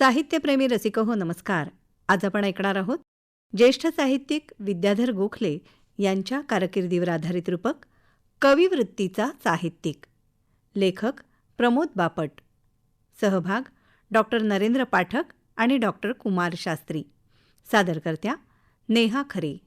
साहित्यप्रेमी रसिक हो नमस्कार. आज आपण ऐकणार आहोत ज्येष्ठ साहित्यिक विद्याधर गोखले यांच्या कारकिर्दीवर आधारित रूपक कविवृत्तीचा साहित्यिक. लेखक प्रमोद बापट. सहभाग डॉक्टर नरेंद्र पाठक आणि डॉक्टर कुमार शास्त्री. सादरकर्त्या नेहा खरे.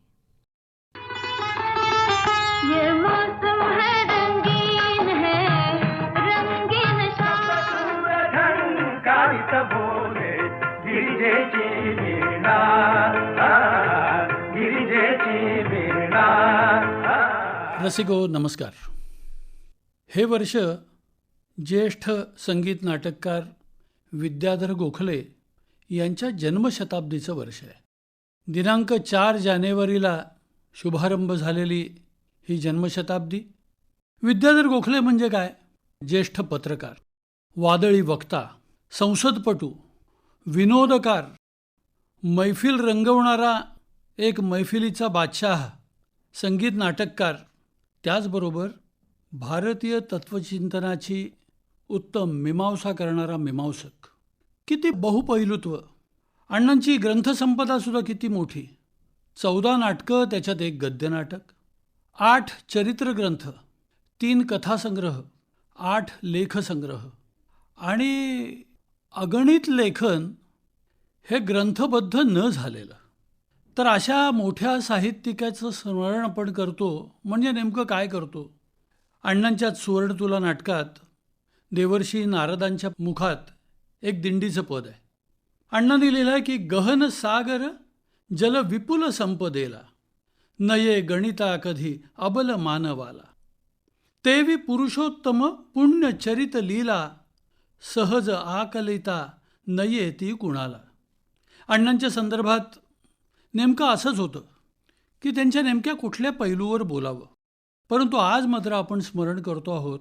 रसिको नमस्कार. हे वर्ष ज्येष्ठ संगीत नाटककार विद्याधर गोखले यांच्या जन्मशताब्दीचं वर्ष आहे. दिनांक चार जानेवारीला शुभारंभ झालेली ही जन्मशताब्दी. विद्याधर गोखले म्हणजे काय? ज्येष्ठ पत्रकार वादळी वक्ता संसदपटू विनोदकार मैफिल रंगवणारा एक मैफिलीचा बादशाह संगीत नाटककार त्याचबरोबर भारतीय तत्त्वचिंतनाची उत्तम मीमांसा करणारा मीमांसक. किती बहुपैलुत्व अण्णांची ग्रंथसंपदासुद्धा किती मोठी. चौदा नाटकं त्याच्यात एक गद्यनाटक आठ चरित्रग्रंथ तीन कथासंग्रह आठ लेखसंग्रह आणि अगणित लेखन हे ग्रंथबद्ध न झालेलं. तर अशा मोठ्या साहित्यिकाचं स्मरण आपण करतो म्हणजे नेमकं काय करतो? अण्णांच्या सुवर्ण तुला नाटकात देवर्षी नारदांच्या मुखात एक दिंडीचं पद आहे. अण्णांनी लिहिलं आहे की गहन सागर जल विपुल संपदेला नये गणिता कधी अबल मानवाला. तेवी पुरुषोत्तम पुण्यचरित लीला सहज आकलिता नये ती कुणाला. अण्णांच्या संदर्भात नेमकं असंच होतं की त्यांच्या नेमक्या कुठल्या पैलूवर बोलावं. परंतु आज मात्र आपण स्मरण करतो आहोत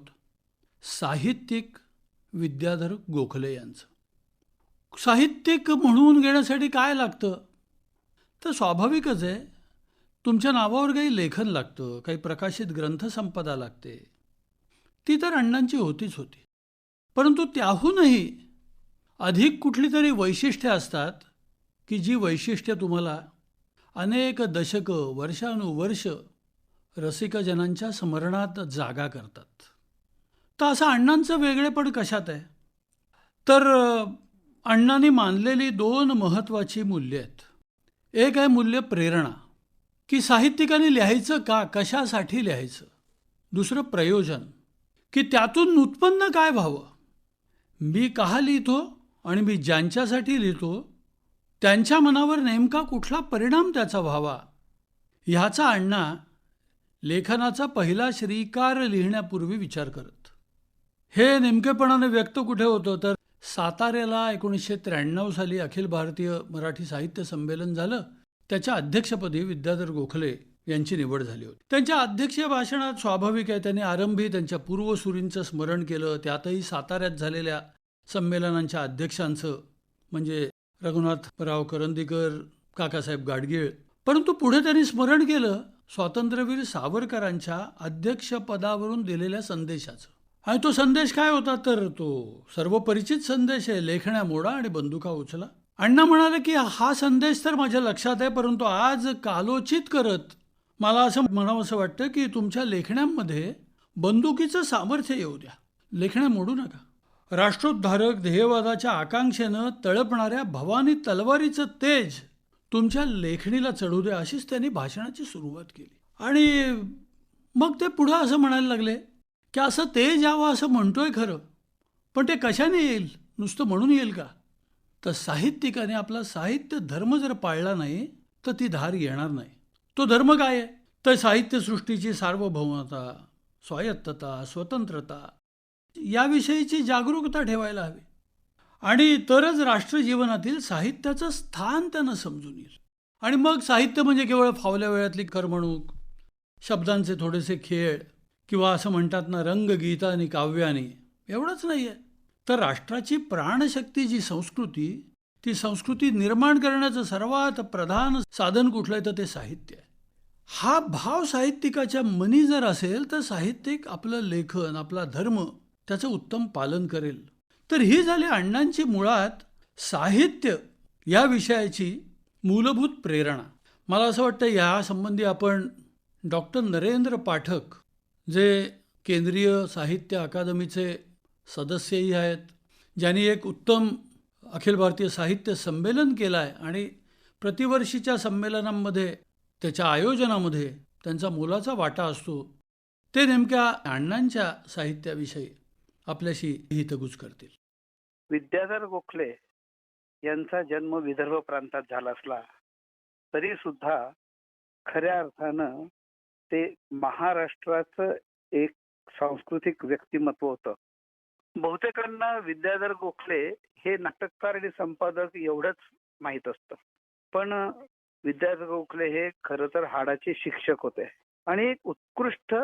साहित्यिक विद्याधर गोखले यांचं. साहित्यिक म्हणून घेण्यासाठी काय लागतं? तर स्वाभाविकच आहे तुमच्या नावावर काही लेखन लागतं काही प्रकाशित ग्रंथसंपदा लागते. ती तर अण्णांची होतीच होती. परंतु त्याहूनही अधिक कुठली तरी वैशिष्ट्ये असतात की जी वैशिष्ट्य तुम्हाला अनेक दशकं वर्षानुवर्ष रसिकजनांच्या स्मरणात जागा करतात. तर असं अण्णांचं वेगळेपण कशात आहे? तर अण्णांनी मानलेली दोन महत्त्वाची मूल्य आहेत. एक आहे मूल्य प्रेरणा की साहित्यिकांनी लिहायचं का कशासाठी लिहायचं? दुसरं प्रयोजन की त्यातून उत्पन्न काय व्हावं? मी का लिहितो आणि मी ज्यांच्यासाठी लिहितो त्यांच्या मनावर नेमका कुठला परिणाम त्याचा व्हावा? ह्याचा अण्णा लेखनाचा पहिला श्रीकार लिहिण्यापूर्वी विचार करत. हे नेमकेपणाने व्यक्त कुठे होतं? तर साताऱ्याला एकोणीसशे त्र्याण्णव साली अखिल भारतीय मराठी साहित्य संमेलन झालं. त्याच्या अध्यक्षपदी विद्याधर गोखले यांची निवड झाली होती. त्यांच्या अध्यक्षीय भाषणात स्वाभाविक आहे त्यांनी आरंभी त्यांच्या पूर्वसुरींचं स्मरण केलं. त्यातही साताऱ्यात झालेल्या संमेलनांच्या अध्यक्षांचं म्हणजे रघुनाथराव करंदीकर काकासाहेब गाडगीळ. परंतु पुढे त्यांनी स्मरण केलं स्वातंत्र्यवीर सावरकरांच्या अध्यक्षपदावरून दिलेल्या संदेशाचं. आणि तो संदेश काय होता? तर तो सर्वपरिचित संदेश आहे. लेखण्या मोडा आणि बंदुका उचला. अण्णा म्हणाले की हा संदेश तर माझ्या लक्षात आहे परंतु आज कालोचित करत मला असं म्हणावं असं वाटतं की तुमच्या लेखण्यामध्ये बंदुकीचं सामर्थ्य येऊ द्या. लेखण्या मोडू नका. राष्ट्रोद्धारक ध्येयवादाच्या आकांक्षेनं तळपणाऱ्या भवानी तलवारीचं तेज तुमच्या लेखणीला चढू द्या अशीच त्यांनी भाषणाची सुरुवात केली. आणि मग ते पुढं असं म्हणायला लागले की असं तेज यावं असं म्हणतोय खरं पण ते कशाने येईल? नुसतं म्हणून येईल का? तर साहित्यिकाने आपला साहित्य धर्म जर पाळला नाही तर ती धार येणार नाही. तो धर्म काय आहे? तर साहित्यसृष्टीची सार्वभौमता स्वायत्तता स्वतंत्रता याविषयीची जागरूकता ठेवायला हवी. आणि तरच राष्ट्रजीवनातील साहित्याचं स्थान त्यांना समजून येईल. आणि मग साहित्य म्हणजे केवळ फावल्या वेळातली करमणूक शब्दांचे थोडेसे खेळ किंवा असं म्हणतात ना रंगगीता आणि काव्याने एवढंच नाही आहे तर राष्ट्राची प्राणशक्ती जी संस्कृती ती संस्कृती निर्माण करण्याचं सर्वात प्रधान साधन कुठलं आहे तर ते साहित्य आहे. हा भाव साहित्यिकाच्या मनी जर असेल तर साहित्यिक आपलं लेखन आपला धर्म त्याचं उत्तम पालन करेल. तर ही झाली अण्णांची मुळात साहित्य या विषयाची मूलभूत प्रेरणा. मला असं वाटतं यासंबंधी आपण डॉक्टर नरेंद्र पाठक जे केंद्रीय साहित्य अकादमीचे सदस्यही आहेत ज्यांनी एक उत्तम अखिल भारतीय साहित्य संमेलन केलं आहे आणि प्रतिवर्षीच्या संमेलनांमध्ये त्याच्या आयोजनामध्ये त्यांचा मोलाचा वाटा असतो ते नेमक्या अण्णांच्या साहित्याविषयी. आपल्याशी हितगुज करतील. विद्याधर गोखले यांचा जन्म विदर्भ प्रांतात झाला असला तरी सुद्धा खऱ्या अर्थानं ते महाराष्ट्राचं एक सांस्कृतिक व्यक्तिमत्व होतं. बहुतेकांना विद्याधर गोखले हे नाटककार आणि संपादक एवढंच माहीत असतं. पण विद्याधर गोखले हे खरं तर हाडाचे शिक्षक होते. आणि एक उत्कृष्ट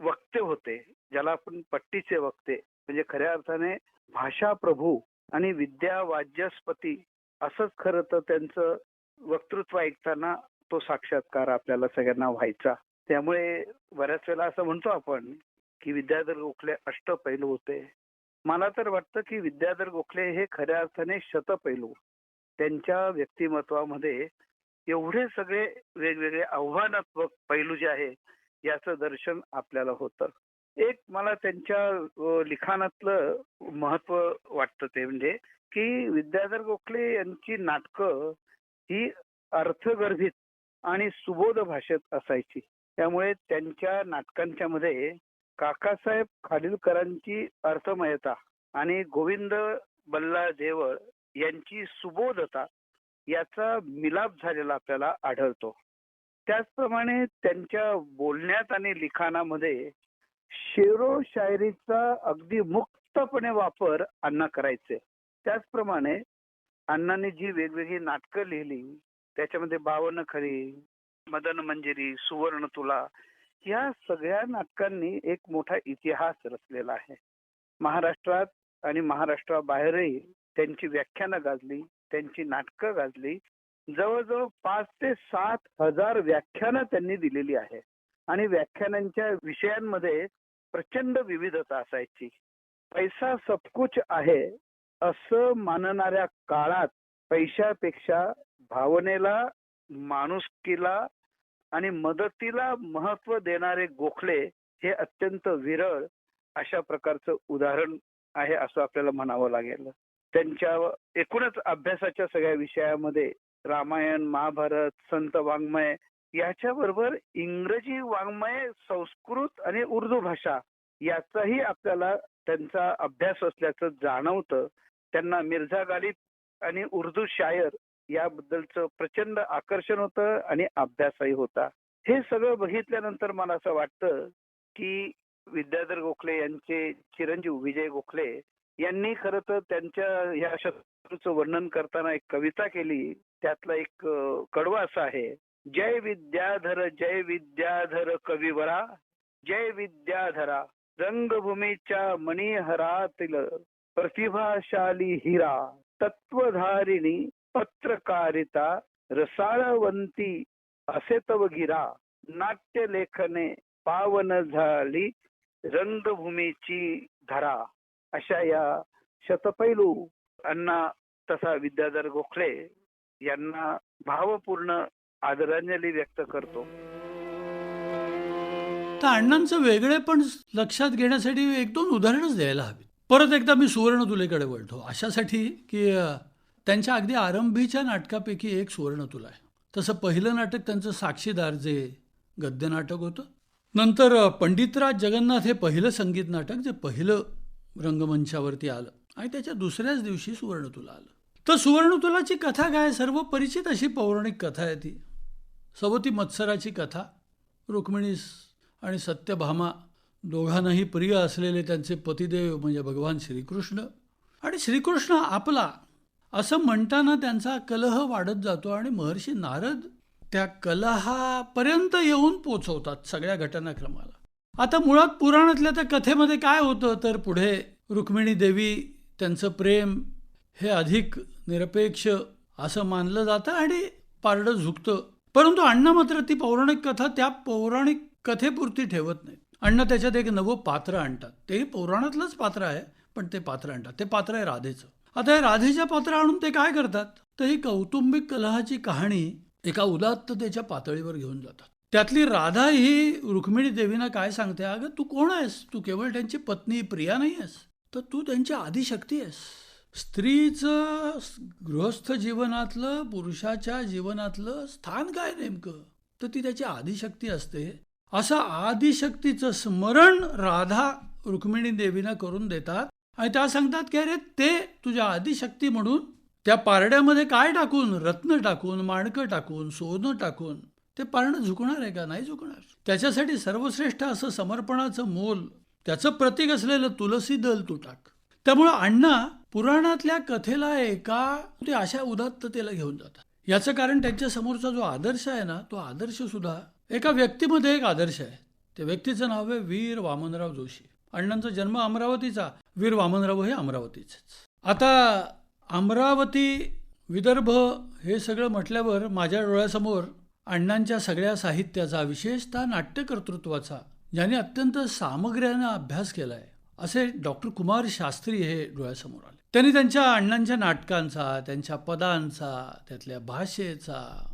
वक्ते होते ज्याला आपण पट्टीचे वक्ते म्हणजे खऱ्या अर्थाने भाषा प्रभू आणि विद्या वाद्यस्पती असंच खरं तर त्यांचं वक्तृत्व ऐकताना तो साक्षात्कार आपल्याला सगळ्यांना व्हायचा. त्यामुळे बऱ्याच वेळेला असं म्हणतो आपण की विद्याधर गोखले अष्टपैलू होते. मला तर वाटतं की विद्याधर गोखले हे खऱ्या अर्थाने शतपैलू त्यांच्या व्यक्तिमत्वामध्ये एवढे सगळे वेगवेगळे आव्हानात्मक पैलू जे आहे याचं दर्शन आपल्याला होतं. एक मला त्यांच्या लिखाणातलं महत्त्व वाटतं ते म्हणजे की विद्याधर गोखले यांची नाटकं ही अर्थगर्भित आणि सुबोध भाषेत असायची. त्यामुळे त्यांच्या नाटकांच्या मध्ये काकासाहेब खाडिलकरांची अर्थमयता आणि गोविंद बल्ला देवळ यांची सुबोधता याचा मिलाप झालेला आपल्याला आढळतो. त्याचप्रमाणे त्यांच्या बोलण्यात आणि लिखाणामध्ये शेरो शायरीचा अगदी मुक्तपणे वापर अण्णा करायचे. त्याचप्रमाणे अण्णांनी जी वेगवेगळी नाटकं लिहिली त्याच्यामध्ये बावन खरी मदन मंजिरी सुवर्ण तुला या सगळ्या नाटकांनी एक मोठा इतिहास रचलेला आहे. महाराष्ट्रात आणि महाराष्ट्राबाहेरही त्यांची व्याख्यानं गाजली त्यांची नाटकं गाजली जवळजवळ पाच ते सात हजार व्याख्यानं त्यांनी दिलेली आहे. आणि व्याख्यानांच्या विषयांमध्ये प्रचंड विविधता असायची. पैसा सबकुच आहे असं मानणाऱ्या काळात पैशापेक्षा भावनेला माणुसकीला आणि मदतीला महत्त्व देणारे गोखले हे अत्यंत विरळ अशा प्रकारचं उदाहरण आहे असं आपल्याला म्हणावं लागेल. त्यांच्या एकूणच अभ्यासाच्या सगळ्या विषयामध्ये रामायण महाभारत संत वाङ्मय याच्याबरोबर इंग्रजी वाङ्मय संस्कृत आणि उर्दू भाषा याचाही आपल्याला त्यांचा अभ्यास असल्याचं जाणवतं. त्यांना मिर्झा गालिब आणि उर्दू शायर याबद्दलचं प्रचंड आकर्षण होतं आणि अभ्यासही होता. हे सगळं बघितल्यानंतर मला असं वाटतं की विद्याधर गोखले यांचे चिरंजीव विजय गोखले यांनी खरं तर त्यांच्या या शत्रूचं वर्णन करताना एक कविता केली. त्यातला एक कडवा असा असं आहे. जय विद्याधर जय विद्याधर कविवरा जय विद्याधरा रंगभूमीच्या मणिहरातील प्रतिभाशाली हिरा तत्वधारिणी पत्रकारिता रसाळवंती असे तव गिरा नाट्य लेखने पावन झाली रंगभूमीची धरा अशा या शतपैलू अण्णा तसा विद्याधर गोखले यांना भावपूर्ण आदरांजली व्यक्त करतो. तर अण्णांचं वेगळे पण लक्षात घेण्यासाठी एक दोन उदाहरणच द्यायला हवी परत एकदा मी सुवर्ण तुलेकडे वळतो. अशासाठी की त्यांच्या अगदी आरंभीच्या नाटकापैकी एक सुवर्ण तुला आहे. तसं पहिलं नाटक त्यांचं साक्षीदार जे गद्य नाटक होतं. नंतर पंडितराज जगन्नाथ हे पहिलं संगीत नाटक जे पहिलं रंगमंचावरती आलं. आणि त्याच्या दुसऱ्याच दिवशी सुवर्ण तुला आलं. तर सुवर्णतुलाची कथा काय? सर्व परिचित अशी पौराणिक कथा आहे ती. सवती मत्सराची कथा रुक्मिणीस आणि सत्यभामा दोघांनाही प्रिय असलेले त्यांचे पतिदेव म्हणजे भगवान श्रीकृष्ण. आणि श्रीकृष्ण आपला असं म्हणताना त्यांचा कलह वाढत जातो आणि महर्षी नारद त्या कलहापर्यंत येऊन पोचवतात सगळ्या घटनाक्रमाला. आता मुळात पुराणातल्या त्या कथेमध्ये काय होतं? तर पुढे रुक्मिणी देवी त्यांचं प्रेम हे अधिक निरपेक्ष असं मानलं जातं आणि पारडं झुकतं. परंतु अण्णा मात्र ती पौराणिक कथा त्या पौराणिक कथेपुरती ठेवत नाहीत. अण्णा त्याच्यात एक नवं पात्र आणतात. तेही पौराणातलंच पात्र आहे पण ते पात्र आणतात. ते पात्र आहे राधेचं. आता या राधेच्या पात्र आणून ते काय करतात? तर ही कौटुंबिक कलहाची कहाणी एका उदात्ततेच्या पातळीवर घेऊन जातात. त्यातली राधा ही रुक्मिणी देवीना काय सांगते? अगं तू कोण आहेस? तू केवळ त्यांची पत्नी प्रिया नाही आहेस. तर तू त्यांची आदिशक्ती आहेस. स्त्रीचं गृहस्थ जीवनातलं पुरुषाच्या जीवनातलं स्थान काय नेमकं? तर ती त्याची आदिशक्ती असते. असं आदिशक्तीचं स्मरण राधा रुक्मिणी देवीनं करून देतात. आणि त्या सांगतात की अरे ते तुझ्या आदिशक्ती म्हणून त्या पारड्यामध्ये काय टाकून रत्न टाकून माणकं टाकून सोनं टाकून ते पारणं झुकणार आहे का? नाही झुकणार. त्याच्यासाठी सर्वश्रेष्ठ असं समर्पणाचं मोल त्याचं प्रतीक असलेलं तुलसी दल तू टाक. त्यामुळं अण्णा पुराणातल्या कथेला एका ते अशा उदात्ततेला घेऊन जातात. याचं कारण त्यांच्या समोरचा जो आदर्श आहे ना तो आदर्श सुद्धा एका व्यक्तीमध्ये एक आदर्श आहे. त्या व्यक्तीचं नाव आहे वीर वामनराव जोशी. अण्णांचा जन्म अमरावतीचा. वीर वामनराव हे अमरावतीच आता अमरावती विदर्भ हे सगळं म्हटल्यावर माझ्या डोळ्यासमोर अण्णांच्या सगळ्या साहित्याचा विशेषतः नाट्यकर्तृत्वाचा ज्याने अत्यंत सामग्र्यानं अभ्यास केला आहे असे डॉक्टर कुमार शास्त्री हे डोळ्यासमोर आले. त्यांनी त्यांच्या अण्णांच्या नाटकांचा त्यांच्या पदांचा त्यातल्या भाषेचा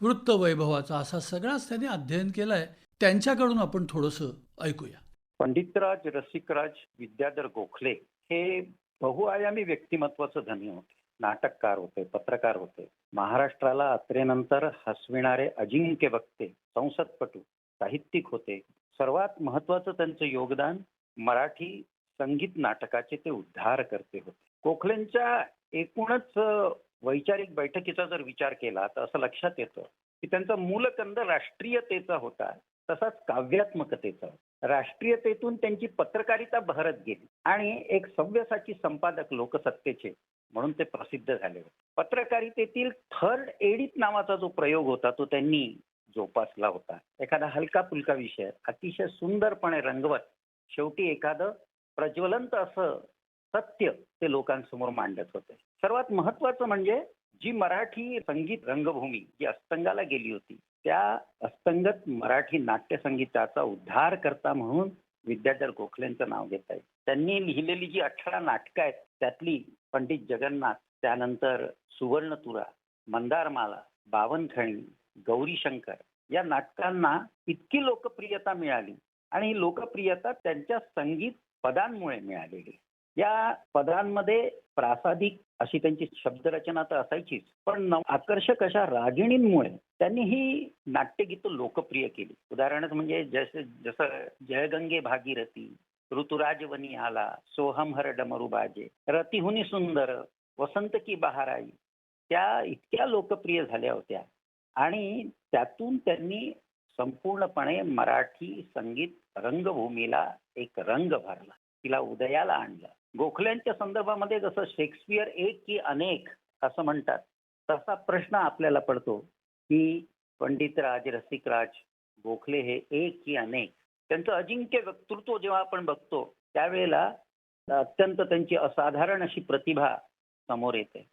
वृत्तवैभवाचा असा सगळाच त्यांनी अध्ययन केलाय. त्यांच्याकडून आपण थोडंसं ऐकूया. पंडितराज रसिकराज विद्याधर गोखले हे बहुआयामी व्यक्तिमत्वाचं धनी होते. नाटककार होते पत्रकार होते. महाराष्ट्राला अत्रेनंतर हसविणारे अजिंक्य वक्ते संसदपटू साहित्यिक होते. सर्वात महत्वाचं त्यांचं योगदान मराठी संगीत नाटकाचे ते उद्धार करते होते. गोखलेंच्या एकूणच वैचारिक बैठकीचा जर विचार केला तर असं लक्षात येतं की त्यांचा मूलकंद राष्ट्रीयतेचा होता तसाच काव्यात्मकतेचा. राष्ट्रीयतेतून त्यांची पत्रकारिता बहरत गेली आणि एक सव्यसाची संपादक लोकसत्तेचे म्हणून ते प्रसिद्ध झाले होते. पत्रकारितेतील थर्ड एडिट नावाचा जो प्रयोग होता तो त्यांनी जोपासला होता. एखादा हलका फुलका विषय अतिशय सुंदरपणे रंगवत शेवटी एखादं प्रज्वलंत असं सत्य ते लोकांसमोर मांडत होते. सर्वात महत्वाचं म्हणजे जी मराठी संगीत रंगभूमी जी अस्तंगाला गेली होती त्या अस्तंगत मराठी नाट्य संगीताचा उद्धार करता म्हणून विद्याधर गोखलेंचं नाव घेत आहे त्यांनी लिहिलेली जी अठरा नाटकं आहेत त्यातली पंडित जगन्नाथ त्यानंतर सुवर्णतुरा मंदारमाला बावनखणी गौरीशंकर या नाटकांना इतकी लोकप्रियता मिळाली आणि ही लोकप्रियता त्यांच्या संगीत पदांमुळे मिळालेली. या पदांमध्ये प्रासादिक अशी त्यांची शब्दरचना तर असायचीच पण आकर्षक अशा रागिणींमुळे त्यांनी ही नाट्यगीतं लोकप्रिय केली. उदाहरणच म्हणजे जसे जसं जयगंगे भागीरथी ऋतुराजवनी आला सोहम हर डमरू बाजे रतिहुनी सुंदर वसंत की बहाराई त्या इतक्या लोकप्रिय झाल्या होत्या. आणि त्यातून त्यांनी संपूर्णपणे मराठी संगीत रंगभूमीला एक रंग भरला. तिला उदयाला आणलं. गोखल्यांच्या संदर्भामध्ये जसं शेक्सपियर एक की अनेक असं म्हणतात तसा प्रश्न आपल्याला पडतो की पंडितराज रसिकराज गोखले हे एक की अनेक. त्यांचं अजिंक्य वक्तृत्व जेव्हा आपण बघतो त्यावेळेला अत्यंत त्यांची असाधारण अशी प्रतिभा समोर येते.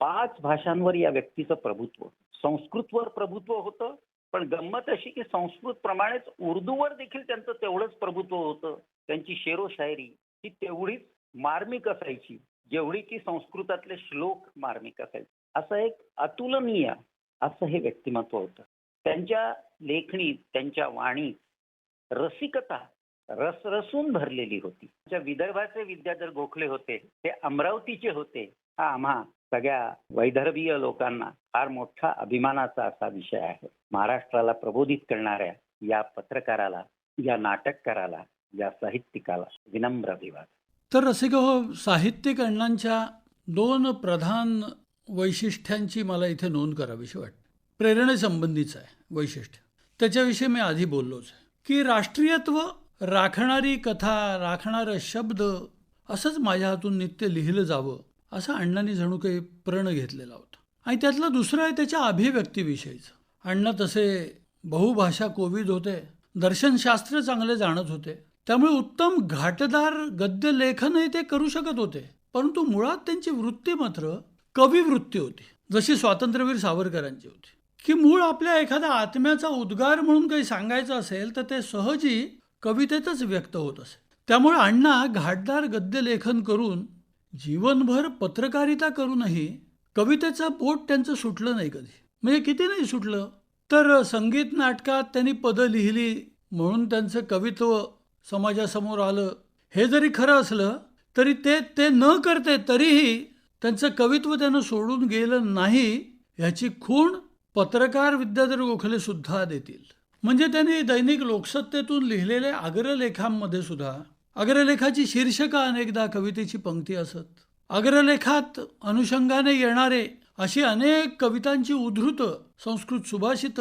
पाच भाषांवर या व्यक्तीचं प्रभुत्व संस्कृतवर प्रभुत्व होतं पण गंमत अशी की संस्कृत प्रमाणेच उर्दूवर देखील त्यांचं तेवढंच प्रभुत्व होतं. त्यांची शेरो शायरी ही तेवढीच मार्मिक असायची. जेवढी की संस्कृतातले श्लोक मार्मिक असायचे. असं एक अतुलनीय असं हे व्यक्तिमत्व होतं. त्यांच्या लेखणीत त्यांच्या वाणीत रसिकता रसरसून भरलेली होती. ज्या विदर्भाचे विद्याधर गोखले होते ते अमरावतीचे होते. हा आम्हा सगळ्या वैदर्भीय लोकांना फार मोठा अभिमानाचा असा विषय आहे. महाराष्ट्राला प्रबोधित करणाऱ्या या पत्रकाराला या नाटककाराला या साहित्यिकाला विनम्र अभिवादन. तर रसिक हो साहित्यिक अण्णांच्या दोन प्रधान वैशिष्ट्यांची मला इथे नोंद करावीशी वाटते. प्रेरणेसंबंधीचं आहे वैशिष्ट्य. त्याच्याविषयी मी आधी बोललोच आहे. की राष्ट्रीयत्व राखणारी कथा राखणारं शब्द असंच माझ्या हातून नित्य लिहिलं जावं असं अण्णांनी जणू काही प्रण घेतलेला होता. आणि त्यातलं दुसरं आहे त्याच्या अभिव्यक्तीविषयीचं. अण्णा तसे बहुभाषा कोविद होते दर्शनशास्त्र चांगले जाणत होते त्यामुळे उत्तम घाटदार गद्य लेखनही ते करू शकत होते. परंतु मुळात त्यांची वृत्ती मात्र कविवृत्ती होती जशी स्वातंत्र्यवीर सावरकरांची होती. की मूळ आपल्या एखाद्या आत्म्याचा उद्गार म्हणून काही सांगायचं असेल तर ते सहजी कवितेतच व्यक्त होत असे. त्यामुळे अण्णा घाटदार गद्य लेखन करून जीवनभर पत्रकारिता करूनही कवितेचं पोट त्यांचं सुटलं नाही कधी. म्हणजे किती नाही सुटलं? तर संगीत नाटकात त्यांनी पदं लिहिली म्हणून त्यांचं कवित्व समाजासमोर आलं. हे जरी खरं असलं तरी ते ते न करते तरीही त्यांचं कवित्व त्यानं सोडून गेलं नाही ह्याची खूण पत्रकार विद्याधर गोखले सुद्धा देतील. म्हणजे त्यांनी दैनिक लोकसत्तेतून लिहिलेल्या अग्रलेखांमध्ये सुद्धा अग्रलेखाची शीर्षका अनेकदा कवितेची पंक्ती असत. अग्रलेखात अनुषंगाने येणारे अशी अनेक कवितांची उद्धृत संस्कृत सुभाषित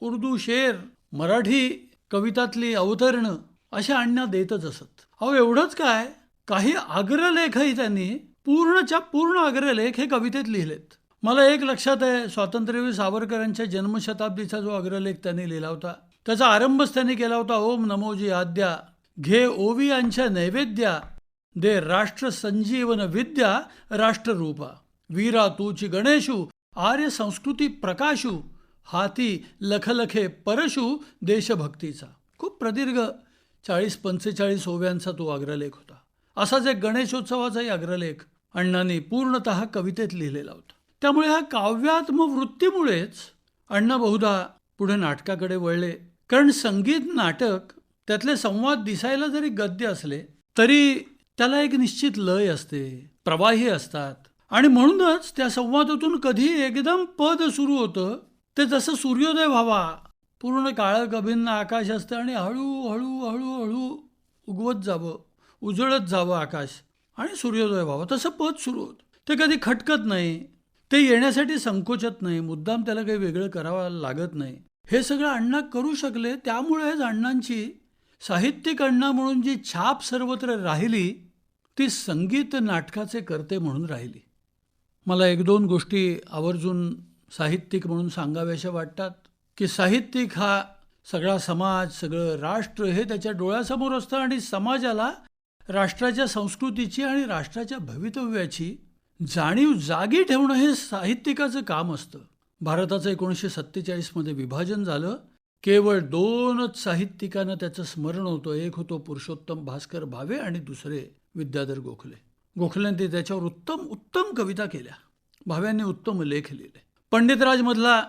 उर्दू शेर मराठी कवितातली अवतरणं अशा आणण्या देतच असत. अहो एवढंच काय? काही अग्रलेखही त्यांनी पूर्णच्या पूर्ण अग्रलेख हे कवितेत लिहिलेत. मला एक लक्षात आहे स्वातंत्र्यवीर सावरकरांच्या जन्मशताब्दीचा जो अग्रलेख त्यांनी लिहिला होता. त्याचा आरंभच त्यांनी केला होता ओम नमोजी आद्या घे ओवियांच्या नैवेद्या दे राष्ट्र संजीवन विद्या राष्ट्ररूपा. वीरा तूची गणेशू आर्य संस्कृती प्रकाशू हाती लखलखे परशू देशभक्तीचा. खूप प्रदीर्घ चाळीस पंचेचाळीस ओव्यांचा तो अग्रलेख होता. असाच एक गणेशोत्सवाचाही अग्रलेख अण्णांनी पूर्णतः कवितेत लिहिलेला होता. त्यामुळे ह्या काव्यात्म वृत्तीमुळेच अण्णा बहुधा पुढे नाटकाकडे वळले. कारण संगीत नाटक त्यातले संवाद दिसायला जरी गद्य असले तरी त्याला एक निश्चित लय असते प्रवाही असतात. आणि म्हणूनच त्या संवादातून कधी एकदम पद सुरू होतं ते जसं सूर्योदय व्हावा पूर्ण काळं गभिन्न आकाश असतं आणि हळूहळू हळूहळू उगवत जावं उजळत जावं आकाश. आणि सूर्योदय व्हावं. तसं पद सुरू होतं. ते कधी खटकत नाही. ते येण्यासाठी संकोचत नाही. मुद्दाम त्याला काही वेगळं करावं लागत नाही. हे सगळं अण्णा करू शकले. त्यामुळेच अण्णांची साहित्यिक अण्णा म्हणून जी छाप सर्वत्र राहिली ती संगीत नाटकाचे करते म्हणून राहिली. मला एक दोन गोष्टी आवर्जून साहित्यिक म्हणून सांगाव्याशा वाटतात. की साहित्यिक हा सगळा समाज सगळं राष्ट्र हे त्याच्या डोळ्यासमोर असतं आणि समाजाला राष्ट्राच्या संस्कृतीची आणि राष्ट्राच्या भवितव्याची जाणीव जागी ठेवणं हे साहित्यिकाचं काम असतं. भारताचं एकोणीसशे सत्तेचाळीसमध्ये विभाजन झालं. केवळ दोनच साहित्यिकांना त्याचं स्मरण होतं. एक होतो पुरुषोत्तम भास्कर भावे आणि दुसरे विद्याधर गोखले. गोखल्यांनी त्याच्यावर उत्तम उत्तम कविता केल्या. भाव्यांनी उत्तम लेख लिहिले. पंडितराजमधला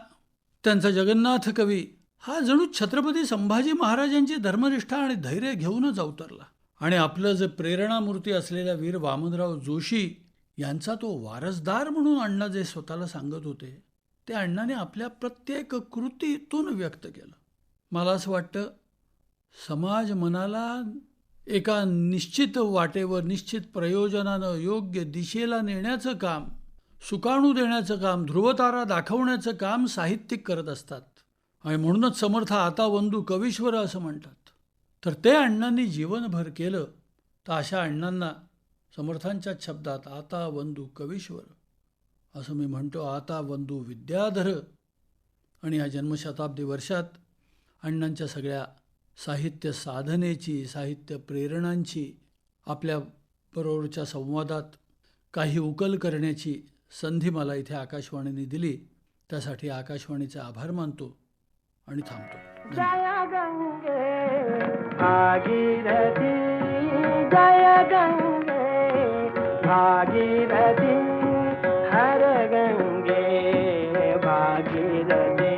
त्यांचा जगन्नाथ कवी हा जणू छत्रपती संभाजी महाराजांची धर्मनिष्ठा आणि धैर्य घेऊनच अवतरला. आणि आपलं जे प्रेरणामूर्ती असलेल्या वीर वामनराव जोशी यांचा तो वारसदार म्हणून अण्णा जे स्वतःला सांगत होते ते अण्णाने आपल्या प्रत्येक कृतीतून व्यक्त केलं. मला असं वाटतं समाज मनाला एका निश्चित वाटेवर निश्चित प्रयोजनानं योग्य दिशेला नेण्याचं काम सुकाणू देण्याचं काम ध्रुवतारा दाखवण्याचं काम साहित्यिक करत असतात. आणि म्हणूनच समर्थ आता वंदू कवीश्वर असं म्हणतात. तर ते अण्णांनी जीवनभर केलं तर अशा अण्णांना समर्थांच्या शब्दात आता वंदू कवीश्वर. असं मी म्हणतो आता वंदू विद्याधर. आणि या जन्मशताब्दी वर्षात अण्णांच्या सगळ्या साहित्य साधनेची साहित्य प्रेरणांची आपल्या बरोबरच्या संवादात काही उकल करण्याची संधी मला इथे आकाशवाणीने दिली. त्यासाठी आकाशवाणीचे आभार मानतो आणि थांबतो. जय गंगे भागीरथी जय गंगे भागीरथी हर गंगे भागीरथी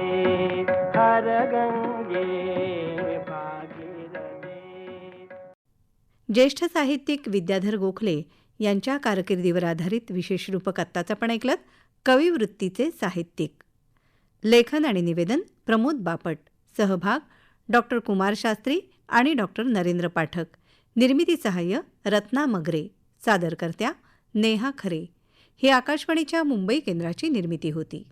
हर गंगे भागीरथी। ज्येष्ठ साहित्यिक विद्याधर गोखले यांच्या कारकिर्दीवर आधारित विशेष रूपक आत्ताच आपण ऐकलं कविवृत्तीचे साहित्यिक. लेखन आणि निवेदन प्रमोद बापट सहभाग डॉक्टर कुमार शास्त्री आणि डॉक्टर नरेंद्र पाठक. निर्मिती सहाय्य रत्ना मगरे. सादरकर्त्या नेहा खरे. ही आकाशवाणीच्या मुंबई केंद्राची निर्मिती होती.